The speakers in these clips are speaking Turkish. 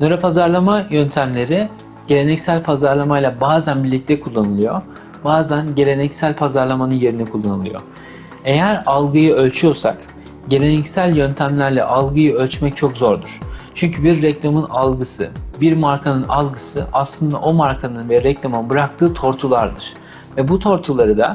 Nöropazarlama yöntemleri geleneksel pazarlamayla bazen birlikte kullanılıyor. Bazen geleneksel pazarlamanın yerine kullanılıyor. Eğer algıyı ölçüyorsak geleneksel yöntemlerle algıyı ölçmek çok zordur. Çünkü bir reklamın algısı, bir markanın algısı aslında o markanın ve reklamın bıraktığı tortulardır. Ve bu tortuları da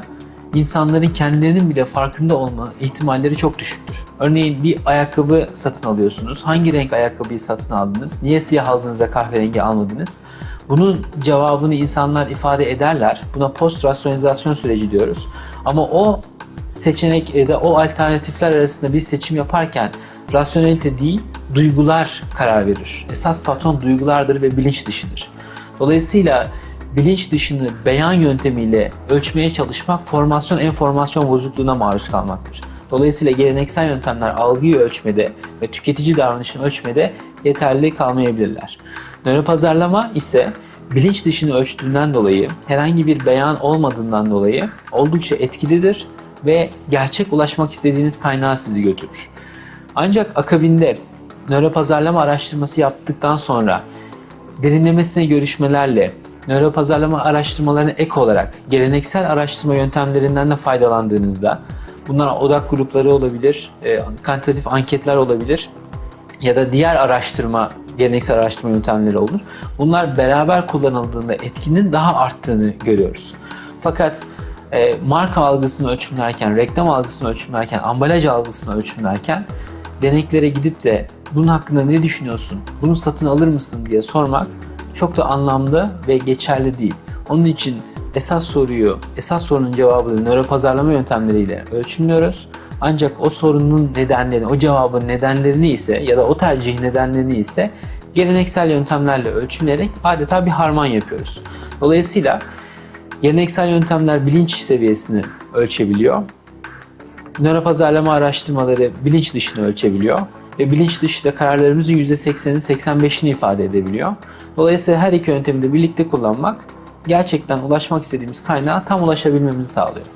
insanların kendilerinin bile farkında olma ihtimalleri çok düşüktür. Örneğin bir ayakkabı satın alıyorsunuz. Hangi renk ayakkabıyı satın aldınız? Niye siyah aldığınızda kahverengi almadınız? Bunun cevabını insanlar ifade ederler. Buna post rasyonalizasyon süreci diyoruz. Ama o seçenek ya da o alternatifler arasında bir seçim yaparken rasyonelite değil, duygular karar verir. Esas patron duygulardır ve bilinç dışıdır. Dolayısıyla bilinç dışını beyan yöntemiyle ölçmeye çalışmak formasyon enformasyon bozukluğuna maruz kalmaktır. Dolayısıyla geleneksel yöntemler algıyı ölçmede ve tüketici davranışını ölçmede yeterli kalmayabilirler. Nöropazarlama ise bilinç dışını ölçtüğünden dolayı herhangi bir beyan olmadığından dolayı oldukça etkilidir ve gerçek ulaşmak istediğiniz kaynağa sizi götürür. Ancak akabinde nöropazarlama araştırması yaptıktan sonra derinlemesine görüşmelerle nöropazarlama araştırmalarına ek olarak geleneksel araştırma yöntemlerinden de faydalandığınızda bunlar odak grupları olabilir, e, kantitatif anketler olabilir ya da diğer araştırma geleneksel araştırma yöntemleri olur. Bunlar beraber kullanıldığında etkinin daha arttığını görüyoruz. Fakat e, marka algısını ölçümlerken, reklam algısını ölçümlerken, ambalaj algısını ölçümlerken deneklere gidip de bunun hakkında ne düşünüyorsun, bunu satın alır mısın diye sormak çok da anlamlı ve geçerli değil. Onun için esas soruyu, esas sorunun cevabını nöropazarlama yöntemleriyle ölçümlüyoruz. Ancak o sorunun nedenlerini, o cevabın nedenlerini ise ya da o tercih nedenlerini ise geleneksel yöntemlerle ölçümleyerek adeta bir harman yapıyoruz. Dolayısıyla geleneksel yöntemler bilinç seviyesini ölçebiliyor. Nöropazarlama araştırmaları bilinç dışını ölçebiliyor ve bilinç dışı da kararlarımızın %80'ini 85'ini ifade edebiliyor. Dolayısıyla her iki yöntemi de birlikte kullanmak gerçekten ulaşmak istediğimiz kaynağa tam ulaşabilmemizi sağlıyor.